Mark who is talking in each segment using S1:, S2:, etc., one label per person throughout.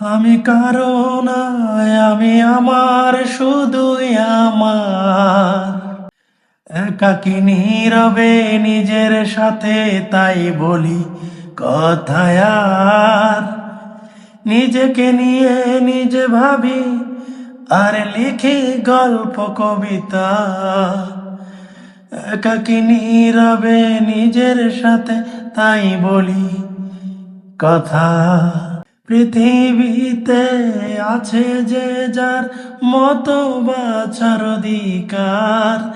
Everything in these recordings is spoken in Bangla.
S1: আমি কারও না আমি আমার, শুধুই আমার। একাকি নীরবে নিজের সাথে তাই বলি কথায় আর। নিজেকে নিয়ে নিজে ভাবি, আর লিখি গল্প, কবিতা। একাকি নীরবে নিজের সাথে তাই বলি কথা পৃথিবীতে আছে যে যার মতো বাছার অধিকার।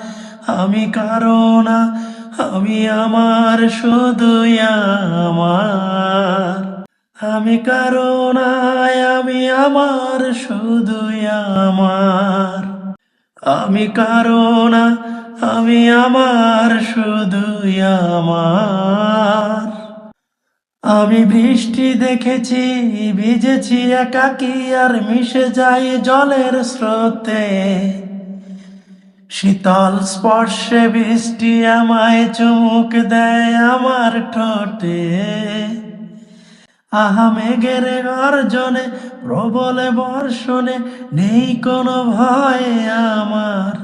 S1: আমি কারও না, আমি আমার, শুধুই আমার। আমি কারও না, আমি আমার, শুধুই আমার। আমি কারও না, আমি আমার, শুধুই আমার। আমি বৃষ্টি দেখেছি, ভিজেছি একাকি আর মিশে যাই জলের স্রোতে। শীতল স্পর্শে বৃষ্টি আমায় চুমুক দেয় আমার ঠোঁটে। আহা মেঘের গর্জনে, প্রবলে বর্ষণে নেই কোনো ভয় আমার।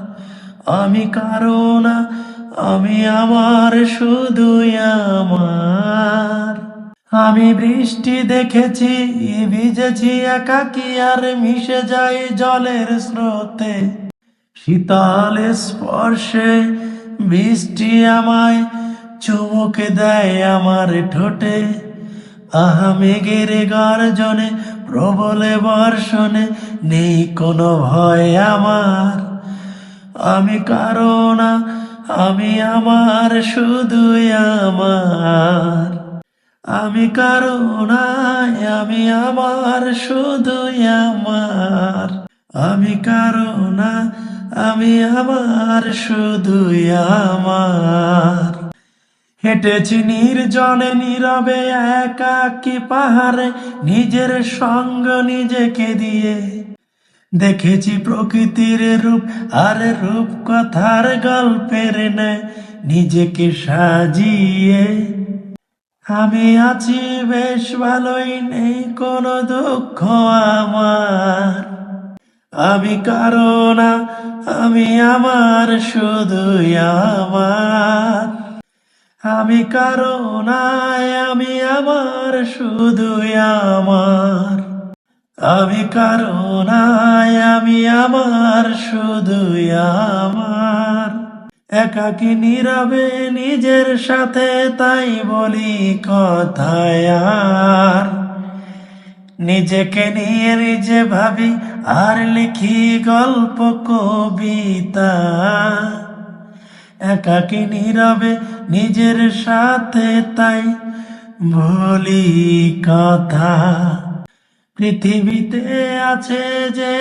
S1: আমি কারও না, আমি আমার, শুধুই আমার। আমি বৃষ্টি দেখেছি, ভিজেছি, একাকি আর মিশে যাই জলের স্রোতে। শীতল স্পর্শে বৃষ্টি আমায় চুমুক দেয় আমার ঠোঁটে। আহা, মেঘের গর্জনে, প্রবলে বর্ষণে, নেই কোনো ভয় আমার। আমি কারও না, আমি আমার, শুধুই আমার। আমি কারও না আমি আমার, শুধুই আমার। আমি কারও না আমি আমার, শুধুই আমার। হেঁটেছি নির্জনে, নীরবে, একাকি পাহাড়ে, নিজের সঙ্গ নিজেকে দিয়ে। দেখেছি প্রকৃতির রূপ, আর রূপ কথার গল্পের নেয় নিজেকে সাজিয়ে। আমি আছি বেশ ভালোই, নেই কোনো দুঃখ আমার। আমি কারও না, আমি আমার, শুধুই আমার। আমি কারও নাই আমি আমার, শুধুই আমার। আমি কারও নাই আমি আমার, শুধুই একাকি নীরবে নিজের সাথে তাই বলি কথায় আর। নিজেকে নিয়ে নিজে ভাবি, আর লিখি গল্প কবিতা। একাকি নীরবে নিজের সাথে তাই বলি কথা। পৃথিবীতে আছে যে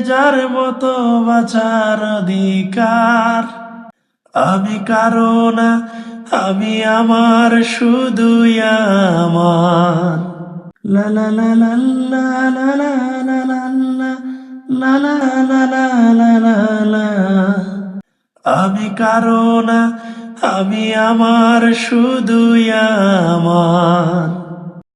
S1: যার মতো বাঁচার অধিকার। আমি কারও না আমি আমার শুধুই আমার আমি কারও না আমি আমার শুধুই আমার